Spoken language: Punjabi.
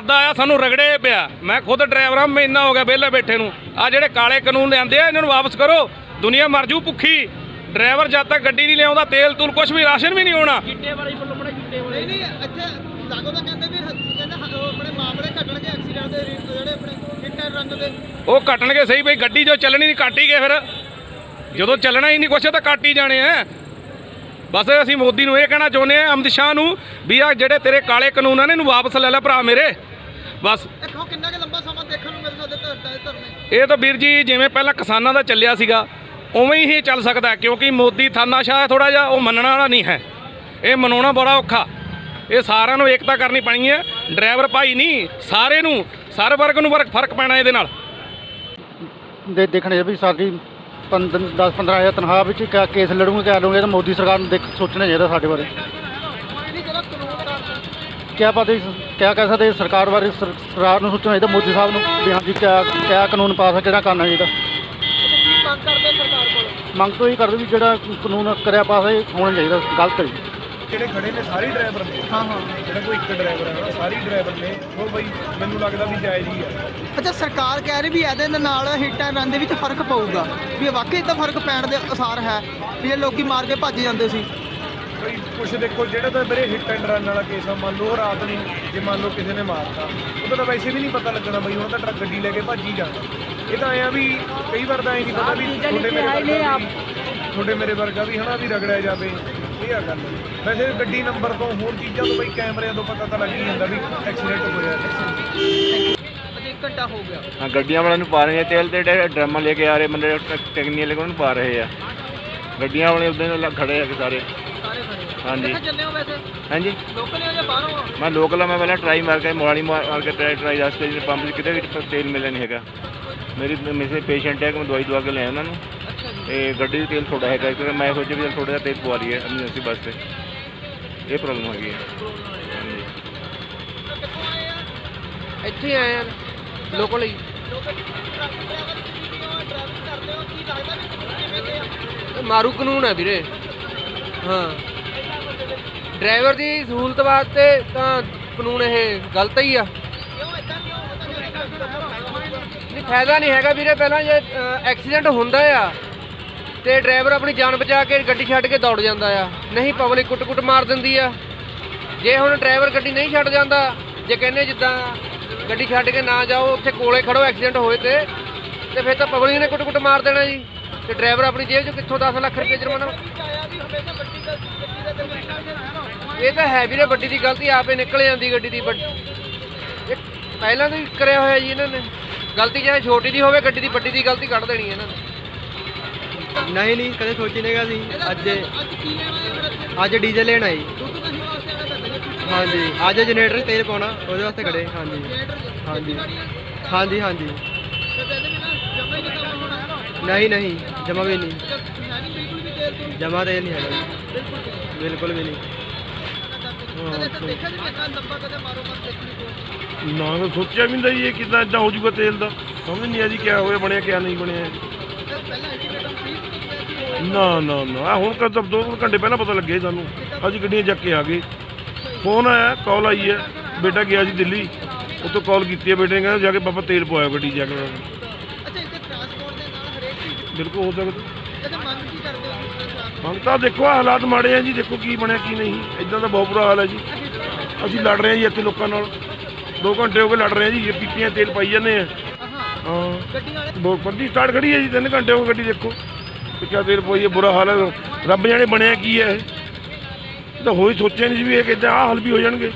ਇਰਾਦਾ ਆਇਆ ਸਾਨੂੰ ਰਗੜੇ ਪਿਆ। ਮੈਂ ਖੁਦ ਡਰਾਈਵਰਾਂ ਮੈਂ ਇੰਨਾ ਹੋ ਗਿਆ ਵਿਹਲੇ ਬੈਠੇ ਨੂੰ। ਆ ਜਿਹੜੇ ਕਾਲੇ ਕਾਨੂੰਨ ਲਿਆਂਦੇ ਆ ਇਹਨਾਂ ਨੂੰ ਵਾਪਸ ਕਰੋ। ਦੁਨੀਆ ਮਰ ਜੂ ਭੁੱਖੀ। ਡਰਾਈਵਰ ਜਦ ਤੱਕ ਗੱਡੀ ਨਹੀਂ ਲਿਆਉਂਦਾ ਤੇਲ ਤੂਲ ਕੁਝ ਵੀ ਰਾਸ਼ਨ ਵੀ ਨਹੀਂ ਹੋਣਾ। ਨਹੀਂ ਨਹੀਂ ਇੱਥੇ ਲਾਗੋ ਤਾਂ ਕਹਿੰਦੇ ਵੀ ਹ- ਕਹਿੰਦੇ ਹ- ਉਹ ਆਪਣੇ ਮਾਮਲੇ ਘਟਣਗੇ ਐਕਸੀਡੈਂਟ ਦੇ ਰੀ- ਜਿਹੜੇ ਆਪਣੇ ਐਂਡ ਰਨ ਦੇ। ਉਹ ਕੱਟਣਗੇ ਸਹੀ ਬਈ ਗੱਡੀ ਜੋ ਚੱਲਣੀ ਨਹੀਂ ਕੱਟ ਹੀ ਗਏ ਫਿਰ। ਜਦੋਂ ਚੱਲਣਾ ਹੀ ਨਹੀਂ ਕੁਛ ਤਾਂ ਕੱਟ ਹੀ ਜਾਣੇ ਆ। ਬਸ ਅਸੀਂ ਮੋਦੀ ਨੂੰ ਇਹ ਕਹਿਣਾ ਚਾਹੁੰਦੇ ਆ ਅਮਿਤ ਸ਼ਾਹ ਨੂੰ ਵੀ ਆ ਜਿਹੜੇ ਤੇਰੇ ਕਾਲੇ ਕਾਨੂੰਨ ਆ ਨੇ ਇਹਨੂੰ ਵਾਪਸ ਲੈ ਲੈ ਭਰਾ ਮੇਰੇ। ਬਸ। ਦੇਖੋ ਕਿੰਨਾ ਕੁ ਲੰਬਾ ਸਮਾਂ ਦੇਖਣ ਨੂੰ ਮਿਲ ਸਕਦਾ ਧਰਨਾ ਇਹ ਤਾਂ ਵੀਰ ਜੀ ਜਿਵੇਂ ਪਹਿਲਾਂ ਕਿਸਾਨਾਂ ਦਾ ਚੱਲਿਆ ਸੀਗਾ ਉਵੇਂ ਹੀ ਚੱਲ ਸਕਦਾ ਕਿਉਂਕਿ ਮੋਦੀ ਥਾਨਾਸ਼ਾਹ ਥੋੜਾ ਜਿਹਾ ਉਹ ਮੰਨਣ ਵਾਲਾ ਨਹੀਂ ਹੈ। ਇਹ ਮਨਾਉਣਾ ਬੜਾ ਔਖਾ। ਇਹ ਸਾਰਿਆਂ ਨੂੰ ਏਕਤਾ ਕਰਨੀ ਪੈਣੀ ਹੈ। ਡਰਾਈਵਰ ਭਾਈ ਨਹੀਂ ਸਾਰੇ ਨੂੰ ਸਾਰੇ ਵਰਗ ਨੂੰ ਵਰਗ ਫ਼ਰਕ ਪੈਣਾ ਇਹਦੇ ਨਾਲ। ਦੇ ਦੇਖਣੇ ਵੀ ਸਾਡੀ 10 15000 ਤਨਖਾਹ ਵਿੱਚ ਕਿਆ ਕੇਸ ਲੜੂਗੇ ਕਿਆ ਲੜੂਗੇ ਤਾਂ ਮੋਦੀ ਸਰਕਾਰ ਨੂੰ ਦੇਖ ਸੋਚਣਾ ਚਾਹੀਦਾ ਸਾਡੇ ਬਾਰੇ। ਕਿਆ ਪਤਾ ਕਿਆ ਕਹਿ ਸਕਦੇ ਸਰਕਾਰ ਬਾਰੇ ਸਰ- ਸਰਕਾਰ ਨੂੰ ਸੋਚਣਾ ਚਾਹੀਦਾ ਮੋਦੀ ਸਾਹਿਬ ਨੂੰ ਵੀ ਹਾਂਜੀ ਕਿਆ ਕਿਆ ਕਾਨੂੰਨ ਪਾਸ ਕਿਹੜਾ ਕਰਨਾ ਚਾਹੀਦਾ। ਮੰਗ ਕਰਦੇ ਸਰਕਾਰ ਕੋਲ? ਮੰਗ ਤੋਂ ਹੀ ਕਰਦੇ ਵੀ ਜਿਹੜਾ ਕਾਨੂੰਨ ਕਰਿਆ ਪਾਸ ਹੋਣਾ ਚਾਹੀਦਾ ਗਲਤ ਹੈ ਜੀ। ਜਿਹੜੇ ਖੜੇ ਨੇ ਸਾਰੇ ਡਰਾਈਵਰ ਨੇ। ਹਾਂ ਹਾਂ। ਜਿਹੜਾ ਕੋਈ ਇੱਕ ਡਰਾਈਵਰ ਹੈ ਨਾ ਸਾਰੇ ਡਰਾਈਵਰ ਨੇ। ਉਹ ਬਈ ਮੈਨੂੰ ਲੱਗਦਾ ਵੀ ਜਾਇਜ਼ ਹੀ ਆ। ਅੱਛਾ ਸਰਕਾਰ ਕਹਿ ਰਹੀ ਵੀ ਇਹਦੇ ਨਾਲ ਹਿੱਟ ਐਂਡ ਰਨ ਦੇ ਵਿੱਚ ਫ਼ਰਕ ਪਊਗਾ। ਵੀ ਇਹ ਵਾਕਈ ਤਾਂ ਫ਼ਰਕ ਪੈਣ ਦੇ ਅਸਾਰ ਹੈ ਵੀ ਇਹ ਲੋਕੀ ਮਾਰ ਕੇ ਭੱਜ ਜਾਂਦੇ ਸੀ। ਬਈ ਕੁਛ ਦੇਖੋ ਜਿਹੜਾ ਤਾਂ ਮੇਰੇ ਹਿੱਟ ਐਂਡ ਰਨ ਵਾਲਾ ਕੇਸ ਆ ਮੰਨ ਲਓ ਉਹ ਰਾਤ ਨੂੰ ਜੇ ਮੰਨ ਲਓ ਕਿਸੇ ਨੇ ਮਾਰਤਾ ਉਹਦਾ ਤਾਂ ਵੈਸੇ ਵੀ ਨਹੀਂ ਪਤਾ ਲੱਗਣਾ ਬਈ ਉਹਨਾਂ ਦਾ ਟਰੱਕ ਗੱਡੀ ਲੈ ਕੇ ਭੱਜ ਹੀ ਜਾਣਾ। ਇਹ ਤਾਂ ਐਂ ਆ ਵੀ ਕਈ ਵਾਰ ਤਾਂ ਐਂ ਨਹੀਂ ਪਤਾ ਵੀ ਤੁਹਾਡੇ ਮੇਰੇ ਵਰਗਾ ਵੀ ਤੁਹਾਡੇ ਮੇਰੇ ਵਰਗਾ ਵੀ ਹਨਾ ਵੀ ਰਗੜਿਆ ਜਾਵੇ। ਇਹ ਆ ਗੱਲ ਵੈਸੇ ਗੱਡੀ ਨੰਬਰ ਤੋਂ ਹੋਰ ਚੀਜ਼ਾਂ ਤੋਂ ਬਈ ਕੈਮਰਿਆਂ ਤੋਂ ਪਤਾ ਤਾਂ ਲੱਗ ਹੀ ਜਾਂਦਾ ਵੀ ਐਕਸੀਡੈਂਟ ਹੋਇਆ 1 ਘੰਟਾ ਹੋ ਗਿਆ। ਹਾਂ ਗੱਡੀਆਂ ਵਾਲਿਆਂ ਨੂੰ ਪਾ ਰਹੇ ਨੇ ਤੇਲ ਤੇ ਡਰਮ ਲੈ ਕੇ ਆ ਰਹੇ ਬੰਦੇ ਟੈਕਨੀਕਲ ਲੈ ਕੇ ਉਹਨਾਂ ਨੂੰ ਪਾ ਰਹੇ ਆ। ਗੱਡੀਆਂ ਵਾਲੇ ਉਹਦੇ ਨਾਲ ਖੜੇ ਆ ਕਿ ਸਾਰੇ। ਸਾਰੇ ਖੜੇ ਹਾਂਜੀ। ਕਿੱਥੇ ਚੱਲੇ ਹੋ ਵੈਸੇ? ਹਾਂਜੀ। ਲੋਕਲ ਹੋ ਜਾਂ ਬਾਹਰੋਂ? ਆ? ਮੈਂ ਲੋਕਲ ਆ ਮੈਂ ਪਹਿਲਾਂ ਟਰਾਈ ਮਾਰ ਕੇ ਮੋਹਾਲੀ ਮਾਰ ਕੇ ਟਰਾਈ ਟਰਾਈ ਰਸਤੇ ਜਿਹੜੇ ਪੰਪ ਕਿਤੇ ਵੀ ਤੇਲ ਮਿਲਿਆ ਨਹੀਂ ਹੈਗਾ। ਮੇਰੀ ਮੇਰੇ ਪੇਸ਼ੈਂਟ ਹੈ ਕਿ ਮੈਂ ਦਵਾਈ ਦਵਾ ਕੇ ਲਿਆ ਉਹਨਾਂ ਨੂੰ। ਤੇ ਗੱਡੀ ਦਾ ਤੇਲ ਥੋੜਾ ਹੈਗਾ, ਕਿਉਂਕਿ ਮੈਂ ਸੋਚਿਆ ਵੀ ਥੋੜਾ ਜਿਹਾ ਤੇਲ ਪਵਾ ਲਈਏ ਐਮਰਜੈਂਸੀ ਬੱਸ ਤੇ। ਇਹ ਪ੍ਰੋਬਲਮ ਹੈਗੀ ਹੈ। ਇੱਥੇ ਆਏ ਆ ਲੋਕਲ ਹੀ। ਮਾਰੂ ਕਾਨੂੰਨ ਹੈ ਵੀਰੇ। ਹਾਂ। ਡਰਾਈਵਰ ਦੀ ਸਹੂਲਤ ਵਾਸਤੇ ਤਾਂ ਕਾਨੂੰਨ ਇਹ ਗਲਤ ਹੀ ਆ। ਨਹੀਂ, ਫਾਇਦਾ ਨਹੀਂ ਹੈਗਾ ਵੀਰੇ, ਪਹਿਲਾਂ ਜੇ ਐਕਸੀਡੈਂਟ ਹੁੰਦਾ ਆ ਤੇ ਡਰਾਈਵਰ ਆਪਣੀ ਜਾਨ ਬਚਾ ਕੇ ਗੱਡੀ ਛੱਡ ਕੇ ਦੌੜ ਜਾਂਦਾ ਆ। ਨਹੀਂ ਪਬਲਿਕ ਕੁੱਟ-ਕੁੱਟ ਮਾਰ ਦਿੰਦੀ ਆ। ਜੇ ਹੁਣ ਡਰਾਈਵਰ ਗੱਡੀ ਨਹੀਂ ਛੱਡ ਜਾਂਦਾ, ਜੇ ਕਹਿੰਦੇ ਜਿੱਦਾਂ ਗੱਡੀ ਛੱਡ ਕੇ ਨਾ ਜਾਓ, ਉੱਥੇ ਕੋਲੇ ਖੜੋ ਐਕਸੀਡੈਂਟ ਹੋਏ ਤੇ ਤੇ ਫਿਰ ਤਾਂ ਪਬਲਿਕ ਨੇ ਕੁੱਟ-ਕੁੱਟ ਮਾਰ ਦੇਣਾ ਜੀ। ਤੇ ਡਰਾਈਵਰ ਆਪਣੀ ਜੇਬ 'ਚ ਕਿੱਥੋਂ 10 ਲੱਖ ਰੁਪਏ ਜੁਰਮਾਨਾ ਇਹ ਤਾਂ ਹੈ ਵੀਰੇ, ਵੱਡੀ ਦੀ ਗਲਤੀ ਆਪੇ ਨਿਕਲ ਜਾਂਦੀ ਗੱਡੀ ਦੀ, ਵੱਡੀ ਪਹਿਲਾਂ ਤੋਂ ਹੀ ਕਰਿਆ ਹੋਇਆ ਜੀ ਇਹਨਾਂ ਨੇ। ਗਲਤੀ ਚਾਹੇ ਛੋਟੀ ਦੀ ਹੋਵੇ, ਗੱਡੀ ਦੀ ਵੱਡੀ ਦੀ ਗਲਤੀ ਕੱਢ ਦੇਣੀ ਇਹਨਾਂ ਨੇ। ਨਹੀਂ ਨਹੀਂ ਕਦੇ ਸੋਚੀ ਨਹੀਂਗਾ ਸੀ ਅੱਜ ਅੱਜ ਕੀ ਲੈਣਾ ਹੈ? ਫਿਰ ਇੱਥੇ ਅੱਜ ਡੀਜ਼ਲ ਲੈਣ ਹੈ ਹਾਂਜੀ ਅੱਜ ਜਨਰੇਟਰ ਤੇਲ ਪਾਉਣਾ ਉਹਦੇ ਵਾਸਤੇ ਖੜੇ ਹਾਂਜੀ। ਹਾਂਜੀ। ਹਾਂਜੀ ਹਾਂਜੀ। ਨਹੀਂ ਨਹੀਂ ਜਮਾ ਵੀ ਨਹੀਂ। ਜਮਾ ਤੇਲ ਨਹੀਂ ਹੈਗਾ। ਜੀ ਬਿਲਕੁਲ ਵੀ ਨਹੀਂ। ਜੀ ਨਾ ਮੈਂ ਸੋਚਿਆ ਵੀ ਨਹੀਂ ਇਹ ਕਿਦਾਂ ਇਦਾਂ ਹੋ ਜਾਊਗਾ ਤੇਲ ਦਾ। ਸਮਝ ਨਹੀਂ ਆ ਜੀ ਕਿਆ ਹੋਇਆ ਬਣਿਆ ਕਿਆ ਨਹੀਂ ਬਣਿਆ। ਨਾ ਨਾ ਨਾ। ਆਹ ਹੁਣ ਕਦ ਦੋ ਤਿੰਨ ਘੰਟੇ ਪਹਿਲਾਂ ਪਤਾ ਲੱਗਿਆ ਜੀ ਸਾਨੂੰ। ਅੱਜ ਗੱਡੀਆਂ ਚੱਕ ਕੇ ਆ ਗਏ। ਫੋਨ ਆਇਆ ਕਾਲ ਆਈ ਹੈ। ਬੇਟਾ ਗਿਆ ਸੀ ਦਿੱਲੀ। ਉੱਥੋਂ ਕਾਲ ਕੀਤੀ ਹੈ ਬੇਟੇ ਨੇ ਕਹਿੰਦਾ ਜਾ ਕੇ ਪਾਪਾ ਤੇਲ ਪਵਾਇਆ ਗੱਡੀ ਜਾ ਕੇ। ਅੱਛਾ ਇੱਥੇ ਟਰਾਂਸਪੋਰਟ ਦੇ ਨਾਲ ਹਰੇਕ ਚੀਜ਼ ਬਿਲਕੁਲ ਹੋ ਸਕਦਾ। ਇਹਦੇ ਮੰਗ ਕੀ ਕਰਦੇ ਹੋ ਤੁਸੀਂ ਸਰਕਾਰ ਹੁਣ ਤਾਂ ਦੇਖੋ ਆਹ ਹਾਲਾਤ ਮਾੜੇ ਆ ਜੀ। ਦੇਖੋ ਕੀ ਬਣਿਆ ਕੀ ਨਹੀਂ। ਇਦਾਂ ਦਾ ਬਹੁਤ ਬੁਰਾ ਹਾਲ ਹੈ ਜੀ। ਅਸੀਂ ਲੜ ਰਹੇ ਹਾਂ ਜੀ ਇੱਥੇ ਲੋਕਾਂ ਨਾਲ। 2 ਘੰਟੇ ਹੋ ਗਏ ਲੜ ਰਹੇ ਹਾਂ ਜੀ। ਇਹ ਪੀਪੀਆਂ ਤੇਲ ਪਾਈ ਜਾਂਦੇ ਆ ਹਾਂ। ਗੱਡੀ ਵਾਲੇ ਬਹੁਤ ਵੱਡੀ ਸਟਾਰਟ ਖੜੀ ਹੈ ਜੀ 3 ਘੰਟੇ ਹੋ ਗਏ ਗੱਡੀ ਦੇਖੋ। ਤੇ ਕਿਆ ਪਈ ਹੈ, ਬੁਰਾ ਹਾਲ ਹੈ। ਰੱਬ ਜਾਣੇ ਬਣਿਆ ਕੀ ਹੈ ਇਹ ਤਾਂ ਹੋਈ ਸੋਚਿਆ ਨਹੀਂ ਸੀ ਵੀ ਇਹ ਕਿਦਾਂ ਆਹ ਹਾਲ ਵੀ ਹੋ ਜਾਣਗੇ।